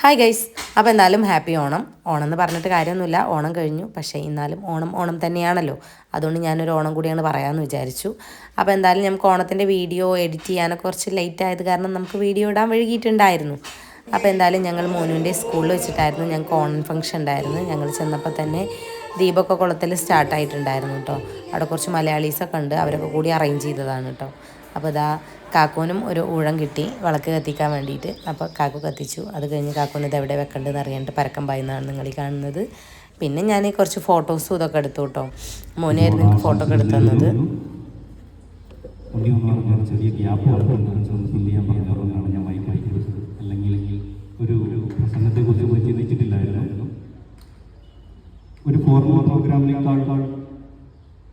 Hi guys അപ്പോൾ എന്നാലും happy Onam. Onam എന്ന് പറഞ്ഞിട്ട് കാര്യമൊന്നുമില്ല. ഓണം കഴിഞ്ഞു. പക്ഷേ എന്നാലും ഓണം ഓണം തന്നെയാണല്ലോ. അതുകൊണ്ട് ഞാനൊരു ഓണം കൂടിയാണ് പറയാമെന്ന് വിചാരിച്ചു. അപ്പോൾ എന്തായാലും നമുക്ക് ഓണത്തിന്റെ വീഡിയോ എഡിറ്റ് ചെയ്യാനൊക്കെ കുറച്ച് ലേറ്റ് ആയത് കാരണം നമുക്ക് വീഡിയോ ഇടാൻ വൈകിയിട്ടുണ്ടായിരുന്നു. അപ്പോൾ എന്തായാലും ഞങ്ങൾ മോനുവിന്റെ സ്കൂളിൽ വെച്ചിട്ടായിരുന്നു ഞങ്ങൾക്ക് ഓണം ഫംഗ്ഷൻ ഉണ്ടായിരുന്നു ഞങ്ങൾ ചെന്നപ്പോൾ തന്നെ ദീപൊക്കെ കുളത്തിൽ സ്റ്റാർട്ടായിട്ടുണ്ടായിരുന്നു കേട്ടോ അവിടെ കുറച്ച് മലയാളീസൊക്കെ ഉണ്ട് അവരൊക്കെ കൂടി അറേഞ്ച് ചെയ്തതാണ് കേട്ടോ അപ്പോൾ ഇതാ കാക്കൂനും ഒരു ഊഴം കിട്ടി വിളക്ക് കത്തിക്കാൻ വേണ്ടിയിട്ട്. അപ്പോൾ കാക്കു കത്തിച്ചു. അത് കഴിഞ്ഞ് കാക്കൂന് ഇത് എവിടെ വെക്കേണ്ടതെന്ന് അറിയാണ്ട് പരക്കം പായുന്നതാണ് നിങ്ങൾ കാണുന്നത്. പിന്നെ ഞാൻ കുറച്ച് ഫോട്ടോസും ഇതൊക്കെ എടുത്തു കേട്ടോ മോനായിരുന്നു എനിക്ക് ഫോട്ടോ ഒക്കെ എടുത്തു തന്നത് കിടപ്പുണ്ട് ഒന്ന് ഫില്ല് ചെയ്യാൻ പറഞ്ഞതുകൊണ്ടാണ് ഞാൻ മൈക്ക് അയക്കുന്നത് അല്ലെങ്കിൽ ഒരു ഒരു പ്രസംഗത്തെ കുറിച്ച് പോയി ചിന്തിച്ചിട്ടില്ലായിരുന്നു ഒരു ഫോർമൽ പ്രോഗ്രാമിനേക്കാൾ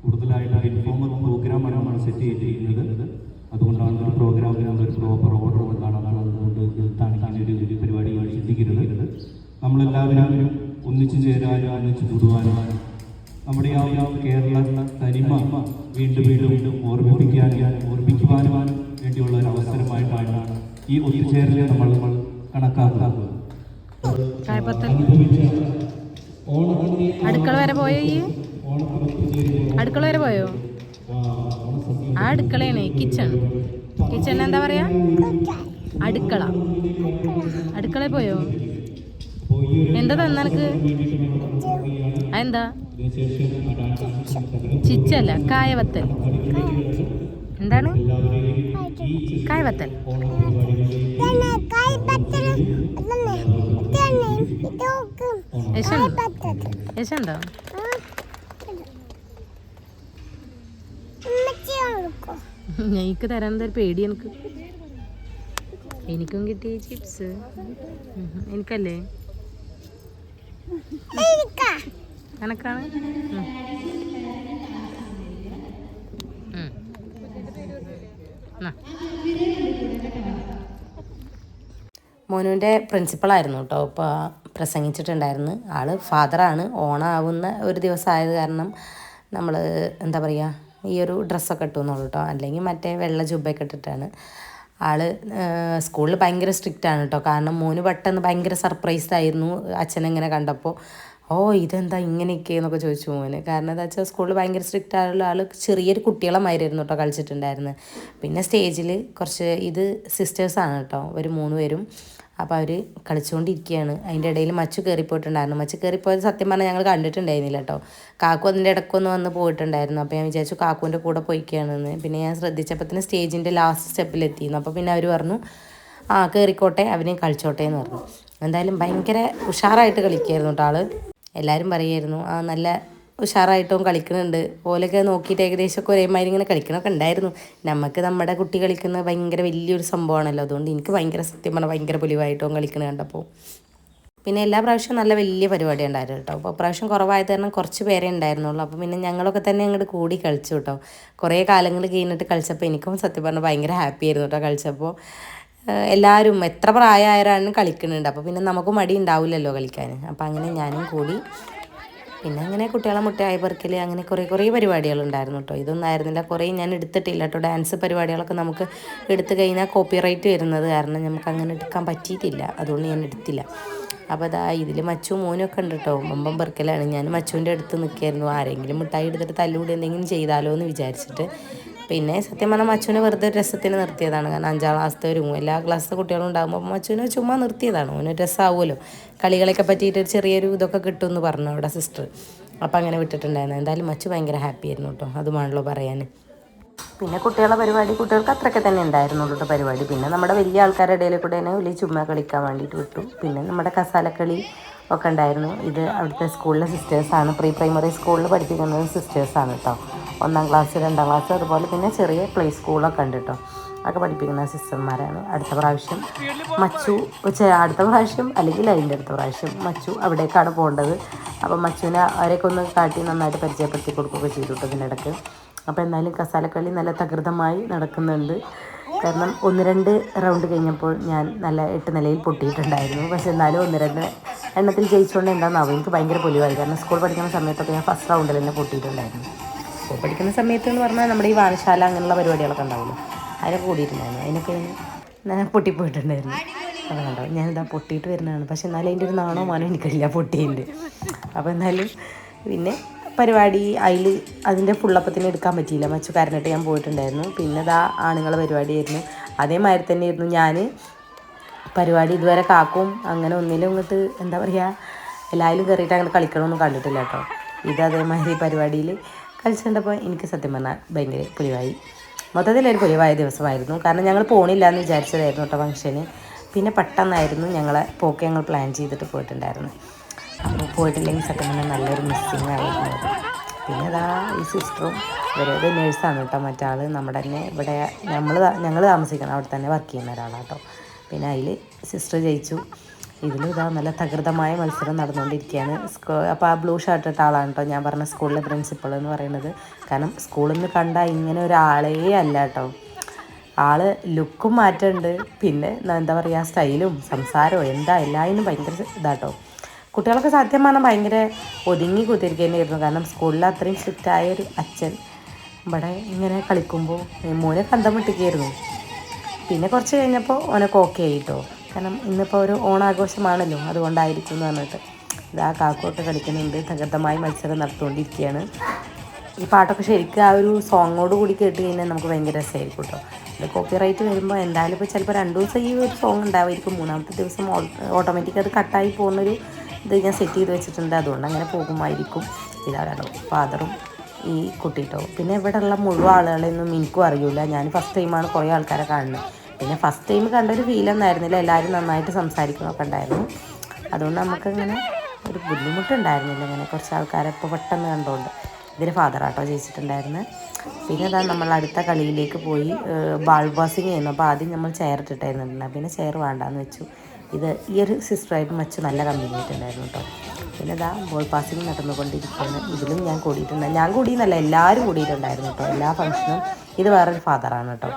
കൂടുതലായിട്ട് ഇൻഫോർമൽ പ്രോഗ്രാമാണ് നമ്മൾ സെറ്റ് ചെയ്തിരിക്കുന്നത് അതുകൊണ്ടാണ് ഒരു പ്രോഗ്രാമിന് ഒരു പ്രോപ്പർ ഓർഡർ കൊണ്ടാണ് അതുകൊണ്ട് താണിക്കാൻ ഒരു ഒരു പരിപാടി ചിന്തിക്കരുത് നമ്മളെല്ലാവരും ഒന്നിച്ചു ചേരാനും ഒന്നിച്ചു കൂടുവാനും നമ്മുടെ ആ ഒരു കേരള തനിമ വീണ്ടും വീണ്ടും വീണ്ടും ഓർമ്മിപ്പിക്കാനും ഓർമ്മിക്കുവാനും വേണ്ടിയുള്ള ഒരു അവസരമായിട്ടാണ് ഈ ഒത്തുചേരലെ നമ്മൾ നമ്മൾ കണക്കാക്കുന്നത് അടുക്കള വരെ പോയോ ഈ? അടുക്കള വരെ പോയോ? ആ അടുക്കളയാണ് കിച്ചൺ കിച്ചൺ എന്താ പറയാ? അടുക്കള. അടുക്കളയിൽ പോയോ? എന്താ തന്ന എനിക്ക് അതെന്താ? ചിച്ചല്ല കായവത്തൽ. എന്താണ്? കായവത്തൽ. പത്തത് യശുണ്ടോ എനിക്ക് തരാൻ എന്തൊരു പേടി എനിക്ക്? എനിക്കും കിട്ടി ചിപ്സ് എനിക്കല്ലേ? എനിക്കാ. എനക്കാണ്. മോനുവിന്റെ പ്രിൻസിപ്പളായിരുന്നു കേട്ടോ. ഇപ്പോൾ പ്രസംഗിച്ചിട്ടുണ്ടായിരുന്നു. ആൾ ഫാദറാണ് ഓണാവുന്ന ഒരു ദിവസമായത് കാരണം നമ്മൾ എന്താ പറയുക ഈ ഒരു ഡ്രസ്സൊക്കെ ഇട്ടുന്നുള്ളൂ കേട്ടോ അല്ലെങ്കിൽ മറ്റേ വെള്ള ജുബയൊക്കെ ഇട്ടിട്ടാണ്. ആൾ സ്കൂളിൽ ഭയങ്കര സ്ട്രിക്റ്റ് ആണ് കേട്ടോ കാരണം മോന് പെട്ടെന്ന് ഭയങ്കര സർപ്രൈസ് ആയിരുന്നു അച്ഛനെങ്ങനെ കണ്ടപ്പോൾ ഓ ഇതെന്താ ഇങ്ങനെയൊക്കെ എന്നൊക്കെ ചോദിച്ചു മോന്. കാരണം എന്താ വെച്ചാൽ സ്കൂളിൽ ഭയങ്കര സ്ട്രിക്റ്റ് ആയുള്ള ആൾ ചെറിയൊരു കുട്ടികളെ മാതിരിയായിരുന്നു കേട്ടോ കളിച്ചിട്ടുണ്ടായിരുന്നത്. പിന്നെ സ്റ്റേജിൽ കുറച്ച് ഇത് സിസ്റ്റേഴ്സാണ് കേട്ടോ ഒരു മൂന്ന് പേരും. അപ്പോൾ അവർ കളിച്ചുകൊണ്ടിരിക്കുകയാണ് അതിന്റെ ഇടയിൽ മച്ചു കയറിപ്പോയിട്ടുണ്ടായിരുന്നു മച്ചു കയറിപ്പോയത് സത്യം പറഞ്ഞാൽ ഞങ്ങൾ കണ്ടിട്ടുണ്ടായിരുന്നില്ല കേട്ടോ കാക്കു അതിന്റെ ഇടയ്ക്കൊന്ന് വന്ന് പോയിട്ടുണ്ടായിരുന്നു. അപ്പോൾ ഞാൻ വിചാരിച്ചു കാക്കുവിന്റെ കൂടെ പോയിക്കുകയാണെന്ന് പിന്നെ ഞാൻ ശ്രദ്ധിച്ചപ്പോൾ സ്റ്റേജിന്റെ ലാസ്റ്റ് സ്റ്റെപ്പിലെത്തിയിരുന്നു. അപ്പോൾ പിന്നെ അവർ പറഞ്ഞു ആ കയറിക്കോട്ടെ അവനെ കളിച്ചോട്ടെ എന്ന് പറഞ്ഞു. എന്തായാലും ഭയങ്കര ഉഷാറായിട്ട് കളിക്കുമായിരുന്നു കേട്ടോ ആൾ എല്ലാവരും പറയുമായിരുന്നു ആ നല്ല ഉഷാറായിട്ടും കളിക്കുന്നുണ്ട്. ഓലൊക്കെ നോക്കിയിട്ട് ഏകദേശം ഏകദേശമൊക്കെ ഒരേമാതിരി ഇങ്ങനെ കളിക്കണമൊക്കെ ഉണ്ടായിരുന്നു. നമുക്ക് നമ്മുടെ കുട്ടി കളിക്കുന്നത് ഭയങ്കര വലിയൊരു സംഭവമാണല്ലോ. അതുകൊണ്ട് എനിക്ക് ഭയങ്കര സത്യം പറഞ്ഞാൽ ഭയങ്കര പൊലിവായിട്ടും കളിക്കുന്നത് കണ്ടപ്പോൾ പിന്നെ എല്ലാ പ്രാവശ്യവും നല്ല വലിയ പരിപാടി ഉണ്ടായിരുന്നു കേട്ടോ. അപ്പോൾ പ്രാവശ്യം കുറവായത് കാരണം കുറച്ച് പേരെ ഉണ്ടായിരുന്നുള്ളൂ. അപ്പോൾ പിന്നെ ഞങ്ങളൊക്കെ തന്നെ അങ്ങോട്ട് കൂടി കളിച്ചു കേട്ടോ. കുറേ കാലങ്ങൾ കഴിഞ്ഞിട്ട് കളിച്ചപ്പോൾ എനിക്കും സത്യം പറഞ്ഞാൽ ഭയങ്കര ഹാപ്പി ആയിരുന്നു കേട്ടോ കളിച്ചപ്പോൾ എല്ലാവരും എത്ര പ്രായമായവരാണ് കളിക്കുന്നുണ്ട്. അപ്പോൾ പിന്നെ നമുക്ക് മടി ഉണ്ടാവില്ലല്ലോ കളിക്കാൻ അപ്പോൾ അങ്ങനെ ഞാനും കൂടി പിന്നെ അങ്ങനെ കുട്ടികളെ മുട്ടായി പെറുക്കൽ അങ്ങനെ കുറേ കുറേ പരിപാടികളുണ്ടായിരുന്നു കേട്ടോ ഇതൊന്നും ആയിരുന്നില്ല കുറേ ഞാൻ എടുത്തിട്ടില്ല കേട്ടോ ഡാൻസ് പരിപാടികളൊക്കെ നമുക്ക് എടുത്തു കഴിഞ്ഞാൽ കോപ്പിറൈറ്റ് വരുന്നത് കാരണം നമുക്ക് അങ്ങനെ എടുക്കാൻ പറ്റിയിട്ടില്ല. അതുകൊണ്ട് ഞാൻ എടുത്തില്ല. അപ്പോൾ അതാ ഇതിൽ മച്ചു മോനൊക്കെ ഉണ്ട് കേട്ടോ മുമ്പം പെറുക്കലാണ്. ഞാൻ മച്ചുവിന്റെ അടുത്ത് നിൽക്കായിരുന്നു. ആരെങ്കിലും മിഠായി എടുത്തിട്ട് തല്ലുകൂടി എന്തെങ്കിലും ചെയ്താലോ എന്ന് വിചാരിച്ചിട്ട് പിന്നെ സത്യം പറഞ്ഞാൽ മച്ചുവിനെ വെറുതെ രസത്തിന് നിർത്തിയതാണ്. കാരണം അഞ്ചാം ക്ലാസ്സിലെ ഒരു എല്ലാ ക്ലാസ്സിലെ കുട്ടികളും ഉണ്ടാകുമ്പോൾ മച്ചുവിനെ ചുമ്മാ നിർത്തിയതാണ്. ഓന് രസമാവുമല്ലോ കളികളൊക്കെ പറ്റിയിട്ട് ഒരു ചെറിയൊരു ഇതൊക്കെ കിട്ടും എന്ന് പറഞ്ഞു അവിടെ സിസ്റ്റർ അപ്പോൾ അങ്ങനെ വിട്ടിട്ടുണ്ടായിരുന്നു. എന്തായാലും മച്ചു ഭയങ്കര ഹാപ്പി ആയിരുന്നു കേട്ടോ അതുമാണല്ലോ പറയാൻ പിന്നെ കുട്ടികളെ പരിപാടി കുട്ടികൾക്ക് അത്രയൊക്കെ തന്നെ ഉണ്ടായിരുന്നുള്ളൂ കേട്ടോ പരിപാടി. പിന്നെ നമ്മുടെ വലിയ ആൾക്കാരുടെ ഇടയിൽ കൂടെ തന്നെ വലിയ ചുമ്മാ കളിക്കാൻ വേണ്ടിയിട്ട് വിട്ടു. പിന്നെ നമ്മുടെ കസാലക്കളി ഒക്കെ ഉണ്ടായിരുന്നു. ഇത് അവിടുത്തെ സ്കൂളിലെ സിസ്റ്റേഴ്സാണ് പ്രീ പ്രൈമറി സ്കൂളിൽ പഠിപ്പിക്കുന്നത് സിസ്റ്റേഴ്സാണ് കേട്ടോ ഒന്നാം ക്ലാസ് രണ്ടാം ക്ലാസ് അതുപോലെ പിന്നെ ചെറിയ പ്ലേ സ്കൂളൊക്കെ ഉണ്ട് കേട്ടോ ഒക്കെ പഠിപ്പിക്കുന്ന സിസ്റ്റർമാരാണ്. അടുത്ത പ്രാവശ്യം മച്ചു ഉച്ച അടുത്ത പ്രാവശ്യം അല്ലെങ്കിൽ അതിന്റെ അടുത്ത പ്രാവശ്യം മച്ചു അവിടേക്കാണ് പോകേണ്ടത്. അപ്പോൾ മച്ചുവിനെ അവരെയൊക്കെ ഒന്ന് കാട്ടി നന്നായിട്ട് പരിചയപ്പെടുത്തി കൊടുക്കുകയൊക്കെ ചെയ്തു കേട്ടോ ഇതിനിടയ്ക്ക് അപ്പോൾ എന്തായാലും കസാലക്കളി നല്ല തകൃതമായി നടക്കുന്നുണ്ട്. കാരണം ഒന്ന് രണ്ട് റൗണ്ട് കഴിഞ്ഞപ്പോൾ ഞാൻ നല്ല എട്ട് നിലയിൽ പൊട്ടിയിട്ടുണ്ടായിരുന്നു. പക്ഷെ എന്നാലും ഒന്ന് രണ്ട് എണ്ണത്തിൽ ജയിച്ചുകൊണ്ട് എന്താണെന്നാവും എനിക്ക് ഭയങ്കര പൊലിവായി. കാരണം സ്കൂൾ പഠിക്കുന്ന സമയത്തൊക്കെ ഞാൻ ഫസ്റ്റ് റൗണ്ടിൽ തന്നെ പൊട്ടിയിട്ടുണ്ടായിരുന്നു. സ്കൂൾ പഠിക്കുന്ന സമയത്ത് എന്ന് പറഞ്ഞാൽ നമ്മുടെ ഈ വാഴശാല അങ്ങനെയുള്ള പരിപാടികളൊക്കെ ഉണ്ടാവുമല്ലോ. അതിനൊക്കെ കൂടിയിട്ടുണ്ടായിരുന്നു. അതിനൊക്കെ ഞാൻ പൊട്ടിപ്പോയിട്ടുണ്ടായിരുന്നു. അത് കണ്ടോ ഞാനിതാ പൊട്ടിയിട്ട് വരുന്നതാണ്. പക്ഷെ എന്നാലും അതിന്റെ ഒരു നാണോ മാനോ എനിക്കില്ല പൊട്ടിയുണ്ട് അപ്പോൾ എന്നാലും പിന്നെ പരിപാടി അതിൽ അതിന്റെ ഫുള്ളപ്പത്തിന് എടുക്കാൻ പറ്റിയില്ല. മച്ചു കരഞ്ഞിട്ട് ഞാൻ പോയിട്ടുണ്ടായിരുന്നു. പിന്നെ ഇതാ ആണുങ്ങളെ പരിപാടിയായിരുന്നു. അതേമാതിരി തന്നെയായിരുന്നു ഞാൻ പരിപാടി ഇതുവരെ കാക്കും അങ്ങനെ ഒന്നിലും ഇങ്ങോട്ട് എന്താ പറയുക എല്ലാവരും കയറിയിട്ട് അങ്ങനെ കളിക്കണമൊന്നും കണ്ടിട്ടില്ല കേട്ടോ. ഇത് അതേമാതിരി പരിപാടിയിൽ കളിച്ചിട്ടുണ്ടപ്പോൾ എനിക്ക് സത്യം പറഞ്ഞാൽ ഭയങ്കര പുലിവായി. മൊത്തത്തിലൊരു പുലിവായ ദിവസമായിരുന്നു. കാരണം ഞങ്ങൾ പോണില്ല എന്ന് വിചാരിച്ചതായിരുന്നു കേട്ടോ ഫംഗ്ഷന്. പിന്നെ പെട്ടെന്നായിരുന്നു ഞങ്ങളെ പോക്ക് ഞങ്ങൾ പ്ലാൻ ചെയ്തിട്ട് പോയിട്ടുണ്ടായിരുന്നു. അപ്പോൾ പോയിട്ടില്ലെങ്കിൽ സത്യം പറഞ്ഞാൽ നല്ലൊരു മിസ്സിങ് ആയിരുന്നു. പിന്നെ അതാ ഈ സിസ്റ്ററും ഇവരത് നേഴ്സാണ് കേട്ടോ മറ്റാൾ നമ്മുടെ തന്നെ ഇവിടെ നമ്മൾ ഞങ്ങൾ താമസിക്കണം അവിടെ തന്നെ വർക്ക് ചെയ്യുന്ന ഒരാളാണ് കേട്ടോ. പിന്നെ അതിൽ സിസ്റ്റർ ജയിച്ചു. ഇതിലും ഇതാ നല്ല തകൃതമായ മത്സരം നടന്നുകൊണ്ടിരിക്കുകയാണ്. സ്കൂ അപ്പോൾ ആ ബ്ലൂ ഷർട്ട് ഇട്ട ആളാണ് കേട്ടോ ഞാൻ പറഞ്ഞ സ്കൂളിലെ പ്രിൻസിപ്പൾ എന്ന് പറയുന്നത്. കാരണം സ്കൂളിൽ നിന്ന് കണ്ട ഇങ്ങനെ ഒരാളേ അല്ല കേട്ടോ ആൾ ലുക്കും മാറ്റമുണ്ട് പിന്നെ എന്താ പറയുക സ്റ്റൈലും സംസാരവും എന്താ എല്ലാതിനും ഭയങ്കര ഇതാട്ടോ കുട്ടികളൊക്കെ സത്യം പറഞ്ഞാൽ ഭയങ്കര ഒതുങ്ങി കുത്തിരിക്കേണ്ടിയിരുന്നു. കാരണം സ്കൂളിൽ അത്രയും സ്ട്രിക്റ്റായ ഒരു അച്ഛൻ ഇവിടെ ഇങ്ങനെ കളിക്കുമ്പോൾ മോനെ വിട്ടിക്കായിരുന്നു പിന്നെ കുറച്ച് കഴിഞ്ഞപ്പോൾ ഓനൊക്കെ ഓക്കെ ആയിട്ടോ കാരണം ഇന്നിപ്പോൾ ഒരു ഓണാഘോഷമാണല്ലോ അതുകൊണ്ടായിരിക്കും എന്ന് പറഞ്ഞിട്ട്. ഇതാ കാക്കോട്ട് കളിക്കുന്നുണ്ട് തകൃതമായി മത്സരം നടത്തുകൊണ്ടിരിക്കുകയാണ്. ഈ പാട്ടൊക്കെ ശരിക്കും ആ ഒരു സോങ്ങോട് കൂടി കേട്ട് കഴിഞ്ഞാൽ നമുക്ക് ഭയങ്കര രസമായിരിക്കും കേട്ടോ അത് കോപ്പിറൈറ്റ് വരുമ്പോൾ എന്തായാലും ഇപ്പോൾ ചിലപ്പോൾ രണ്ട് ദിവസം ഈ ഒരു സോങ് ഉണ്ടാവുമായിരിക്കും മൂന്നാമത്തെ ദിവസം ഓട്ടോമാറ്റിക് അത് കട്ടായി പോകുന്നൊരു ഇത് ഞാൻ സെറ്റ് ചെയ്ത് വെച്ചിട്ടുണ്ട്. അതുകൊണ്ട് അങ്ങനെ പോകുമായിരിക്കും. ഇതാ ഫാദറും ഈ കുട്ടിയിട്ടോ പിന്നെ ഇവിടെയുള്ള മുഴുവൻ ആളുകളെയൊന്നും എനിക്കും അറിയില്ല ഞാൻ ഫസ്റ്റ് ടൈമാണ് കുറേ ആൾക്കാരെ കാണുന്നത്. പിന്നെ ഫസ്റ്റ് ടൈം കണ്ടൊരു ഫീലൊന്നായിരുന്നില്ല എല്ലാവരും നന്നായിട്ട് സംസാരിക്കുന്നൊക്കെ ഉണ്ടായിരുന്നു. അതുകൊണ്ട് നമുക്കിങ്ങനെ ഒരു ബുദ്ധിമുട്ടുണ്ടായിരുന്നില്ല. ഇങ്ങനെ കുറച്ച് ആൾക്കാരെ ഇപ്പോൾ പെട്ടെന്ന് കണ്ടുകൊണ്ട് ഇതിന് ഫാദർ ആട്ടോ പിന്നെ അതാണ് നമ്മൾ അടുത്ത കളിയിലേക്ക് പോയി ബാൾ ബോസിങ് ചെയ്യുന്നു അപ്പോൾ ആദ്യം നമ്മൾ ചെയർ ഇട്ടിട്ടായിരുന്നു പിന്നെ ചെയർ വേണ്ടാന്ന് വെച്ചു. ഇത് ഈ ഒരു സിസ്റ്ററായിട്ട് മച്ചു നല്ല കമ്പനി ആയിട്ടുണ്ടായിരുന്നു കേട്ടോ പിന്നെ ഇതാ ബോൾ പാസിങ് നടന്നുകൊണ്ടിരിക്കുകയാണ് ഇതിലും ഞാൻ കൂടിയിട്ടുണ്ട്. ഞാൻ കൂടിയെന്നല്ല എല്ലാവരും കൂടിയിട്ടുണ്ടായിരുന്നു കേട്ടോ എല്ലാ ഫംഗ്ഷനും ഇത് വേറൊരു ഫാദറാണ് കേട്ടോ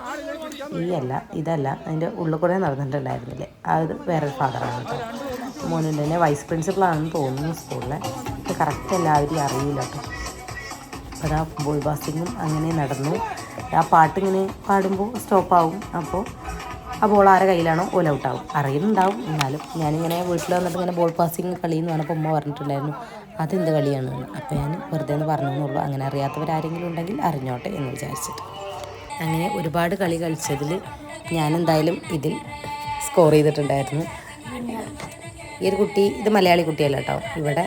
ഈ അല്ല ഇതല്ല. അതിന്റെ ഉള്ളിൽ കൂടെ നടന്നിട്ടുണ്ടായിരുന്നില്ലേ? അത് വേറൊരു ഫാദറാണ് കേട്ടോ. തന്നെ വൈസ് പ്രിൻസിപ്പളാണെന്ന് തോന്നുന്നു സ്കൂളിലെ. ഇത് കറക്റ്റ് എല്ലാവരും അറിയില്ല കേട്ടോ. അപ്പോൾ ആ ബോൾ പാസിങ്ങും അങ്ങനെ നടന്നു. ആ പാട്ടിങ്ങനെ പാടുമ്പോൾ സ്റ്റോപ്പാവും അപ്പോൾ ആ ബോൾ ആരെ കയ്യിലാണോ? ഓൽ ഔട്ടാവും അറിയുന്നുണ്ടാവും. എന്നാലും ഞാനിങ്ങനെ വീട്ടിൽ വന്നിട്ട് ഇങ്ങനെ ബോൾ പാസിങ് കളി എന്ന് പറഞ്ഞപ്പോൾ ഉമ്മ പറഞ്ഞിട്ടുണ്ടായിരുന്നു അതെന്ത് കളിയാണ് എന്ന് അപ്പോൾ ഞാൻ വെറുതെ എന്ന് പറഞ്ഞു എന്നുള്ളൂ അങ്ങനെ അറിയാത്തവരാരെങ്കിലും ഉണ്ടെങ്കിൽ അറിഞ്ഞോട്ടെ എന്ന് വിചാരിച്ചിട്ട്. അങ്ങനെ ഒരുപാട് കളി കളിച്ചതിൽ ഞാനെന്തായാലും ഇതിൽ സ്കോർ ചെയ്തിട്ടുണ്ടായിരുന്നു. ഈ ഒരു കുട്ടി ഇത് മലയാളി കുട്ടിയല്ല കേട്ടോ ഇവിടെ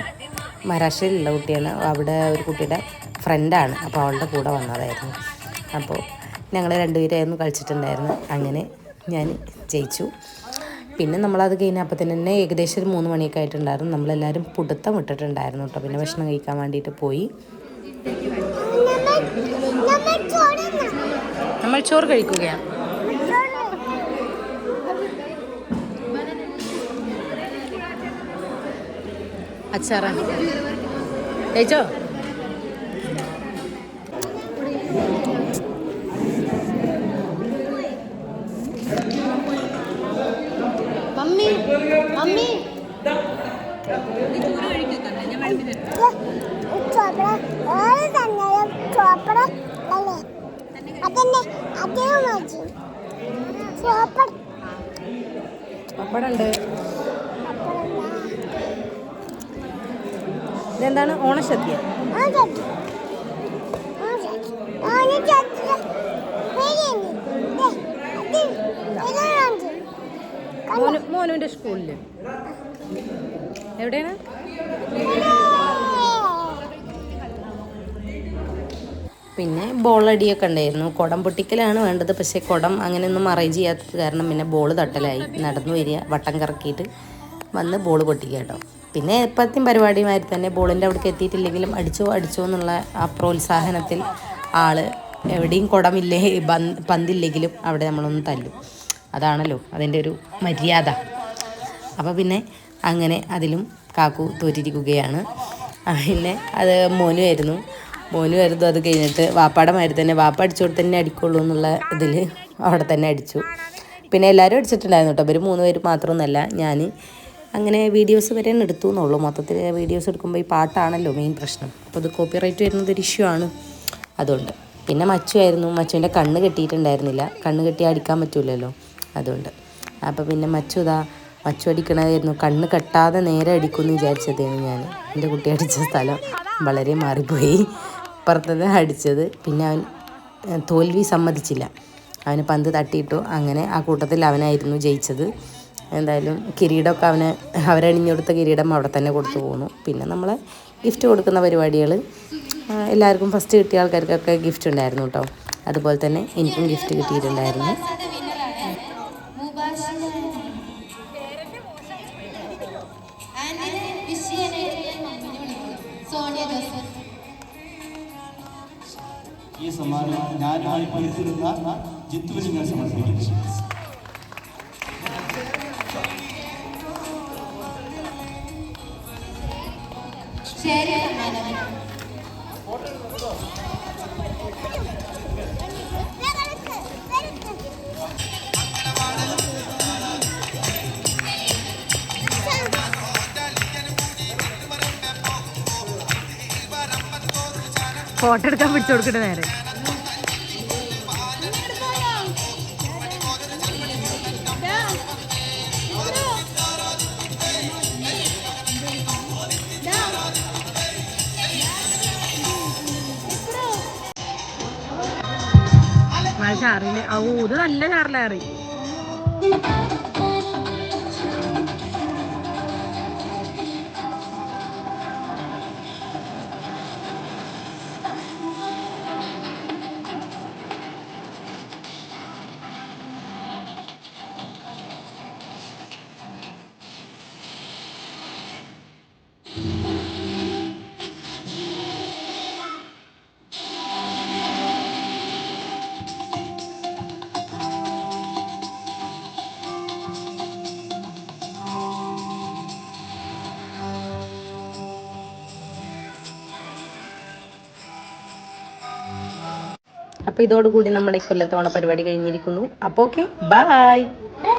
മഹാരാഷ്ട്രയിലുള്ള കുട്ടിയാണ്. അവിടെ ഒരു കുട്ടിയുടെ ഫ്രണ്ടാണ് അപ്പോൾ അവളുടെ കൂടെ വന്നതായിരുന്നു. അപ്പോൾ ഞങ്ങൾ രണ്ടുപേരായിരുന്നു കളിച്ചിട്ടുണ്ടായിരുന്നു അങ്ങനെ ഞാൻ ജയിച്ചു. പിന്നെ നമ്മളത് കഴിഞ്ഞപ്പോൾ തന്നെ ഏകദേശം ഒരു മൂന്ന് മണിയൊക്കെ ആയിട്ടുണ്ടായിരുന്നു. നമ്മളെല്ലാവരും പുടുത്തം ഇട്ടിട്ടുണ്ടായിരുന്നു കേട്ടോ പിന്നെ ഭക്ഷണം കഴിക്കാൻ വേണ്ടിയിട്ട് പോയി. നമ്മൾ ചോറ് കഴിക്കുകയാണ് അച്ചാറ. കഴിച്ചോ? ദേ ഇതെന്താണ്? ഓണശദ്യ മോനുവിന്റെ സ്കൂളിൽ എവിടെയാണ്? പിന്നെ ബോളടിയൊക്കെ ഉണ്ടായിരുന്നു. കുടം പൊട്ടിക്കലാണ് വേണ്ടത്. പക്ഷേ കുടം അങ്ങനെയൊന്നും അറേഞ്ച് ചെയ്യാത്തത് കാരണം പിന്നെ ബോൾ തട്ടലായി. നടന്നു വരിക വട്ടം കറക്കിയിട്ട് വന്ന് ബോൾ പൊട്ടിക്കുക കേട്ടോ. പിന്നെ എപ്പോഴത്തെയും പരിപാടിയുമായി തന്നെ ബോളിന്റെ അവിടേക്ക് എത്തിയിട്ടില്ലെങ്കിലും അടിച്ചോ അടിച്ചോ എന്നുള്ള ആ പ്രോത്സാഹനത്തിൽ ആൾ എവിടെയും കുടമില്ലേ പന്തില്ലെങ്കിലും അവിടെ നമ്മളൊന്ന് തല്ലും. അതാണല്ലോ അതിന്റെ ഒരു മര്യാദ. അപ്പോൾ പിന്നെ അങ്ങനെ അതിലും കാക്കു തോറ്റിരിക്കുകയാണ്. പിന്നെ അത് മോനുമായിരുന്നു മോനുമായിരുന്നു അത് കഴിഞ്ഞിട്ട് വാപ്പാടെ മാതിരി തന്നെ വാപ്പ അടിച്ചോട് തന്നെ അടിക്കുള്ളൂ എന്നുള്ള ഇതിൽ അവിടെ തന്നെ അടിച്ചു. പിന്നെ എല്ലാവരും അടിച്ചിട്ടുണ്ടായിരുന്നു കേട്ടോ. ഇവർ മൂന്ന് പേര് മാത്രമൊന്നുമല്ല ഞാൻ അങ്ങനെ വീഡിയോസ് വരെ എടുത്തു എന്നുള്ളൂ. മൊത്തത്തിൽ വീഡിയോസ് എടുക്കുമ്പോൾ ഈ പാട്ടാണല്ലോ മെയിൻ പ്രശ്നം. അപ്പോൾ അത് കോപ്പി റൈറ്റ് വരുന്നത് ഒരു ഇഷ്യൂ ആണ് അതുകൊണ്ട്. പിന്നെ മച്ചു ആയിരുന്നു. മച്ചുവിന്റെ കണ്ണ് കെട്ടിയിട്ടുണ്ടായിരുന്നില്ല. കണ്ണ് കെട്ടി അടിക്കാൻ പറ്റൂലല്ലോ അതുകൊണ്ട്. അപ്പോൾ പിന്നെ മച്ചു ഇതാ മച്ചു അടിക്കണതായിരുന്നു. കണ്ണ് കെട്ടാതെ നേരെ അടിക്കുമെന്ന് വിചാരിച്ചതായിരുന്നു ഞാൻ എന്റെ കുട്ടി അടിച്ച സ്ഥലം വളരെ മാറിപ്പോയി. പുറത്തുനിന്ന് അടിച്ചത്. പിന്നെ അവൻ തോൽവി സമ്മതിച്ചില്ല. അവന് പന്ത് തട്ടിയിട്ടു. അങ്ങനെ ആ കൂട്ടത്തിൽ അവനായിരുന്നു ജയിച്ചത്. എന്തായാലും കിരീടമൊക്കെ അവന് അവരണിഞ്ഞു കൊടുത്ത കിരീടം അവിടെ തന്നെ കൊടുത്തു പോന്നു. പിന്നെ നമ്മൾ ഗിഫ്റ്റ് കൊടുക്കുന്ന പരിപാടികൾ എല്ലാവർക്കും ഫസ്റ്റ് കിട്ടിയ ആൾക്കാർക്കൊക്കെ ഗിഫ്റ്റ് ഉണ്ടായിരുന്നു കേട്ടോ. അതുപോലെ തന്നെ എനിക്കും ഗിഫ്റ്റ് കിട്ടിയിട്ടുണ്ടായിരുന്നു. സമ്മാനം ഞാനുമായി പങ്കെടുത്തിരുന്ന ജിത്തുവിന് ഞാൻ സമർപ്പിക്കുന്നു. ശരി സമ്മാനം ഫോട്ടോ എടുക്കാൻ പിടിച്ചു കൊടുക്കട്ടെ നേരെ. ചാറിൽ ഔ ഇത് നല്ല ചാറിലേറി അപ്പോൾ ഇതോടുകൂടി നമ്മുടെ ഇക്കൊല്ലത്തെ കൊല്ലത്തോണ പരിപാടി കഴിഞ്ഞിരിക്കുന്നു. അപ്പോൾ ഓക്കെ ബൈ